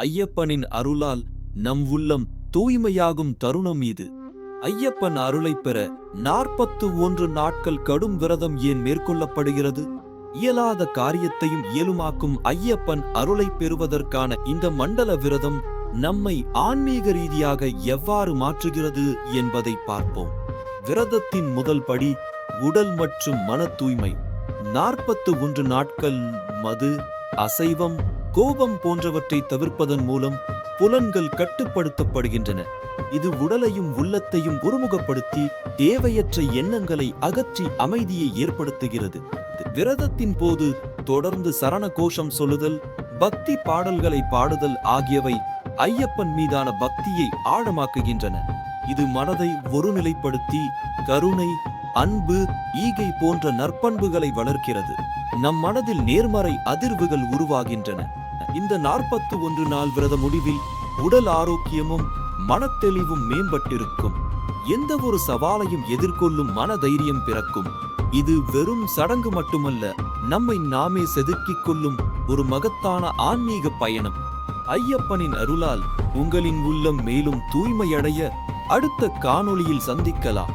ஐயப்பனின் அருளால் நம் உள்ளம் தூய்மையாகும் தருணம் இது. ஐயப்பன் அருளைப் பெற நாற்பத்து ஒன்று நாட்கள் கடும் விரதம் ஏன் மேற்கொள்ளப்படுகிறது? இயலாத காரியத்தையும் இயலுமாக்கும் ஐயப்பன் அருளைப் பெறுவதற்கான இந்த மண்டல விரதம் நம்மை ஆன்மீக ரீதியாக எவ்வாறு மாற்றுகிறது என்பதை பார்ப்போம். விரதத்தின் முதல் படி உடல் மற்றும் மன தூய்மை. நாற்பத்து ஒன்று நாட்கள் மது அசைவம் கோபம் போன்றவற்றை தவிர்ப்பதன் மூலம் புலன்கள் கட்டுப்படுத்தப்படுகின்றன. இது உடலையும் உள்ளத்தையும் ஒருமுகப்படுத்தி தேவையற்ற எண்ணங்களை அகற்றி அமைதியை ஏற்படுத்துகிறது. விரதத்தின் போது தொடர்ந்து சரண கோஷம் சொல்லுதல் பக்தி பாடல்களை பாடுதல் ஆகியவை ஐயப்பன் மீதான பக்தியை ஆழமாக்குகின்றன. இது மனதை ஒருநிலைப்படுத்தி கருணை அன்பு ஈகை போன்ற நற்பண்புகளை வளர்க்கிறது. நம் மனதில் நேர்மறை அதிர்வுகள் உருவாகின்றன. இந்த நாற்பத்து ஒன்று நாள் விரத முடிவில் உடல் ஆரோக்கியமும் மனத்தெளிவும் மேம்பட்டிருக்கும். எந்த ஒரு சவாலையும் எதிர்கொள்ளும் மன தைரியம் பிறக்கும். இது வெறும் சடங்கு மட்டுமல்ல நம்மை நாமே செதுக்கிக் கொள்ளும் ஒரு மகத்தான ஆன்மீக பயணம். ஐயப்பனின் அருளால் உங்களின் உள்ளம் மேலும் தூய்மையடைய அடுத்த காணொளியில் சந்திக்கலாம்.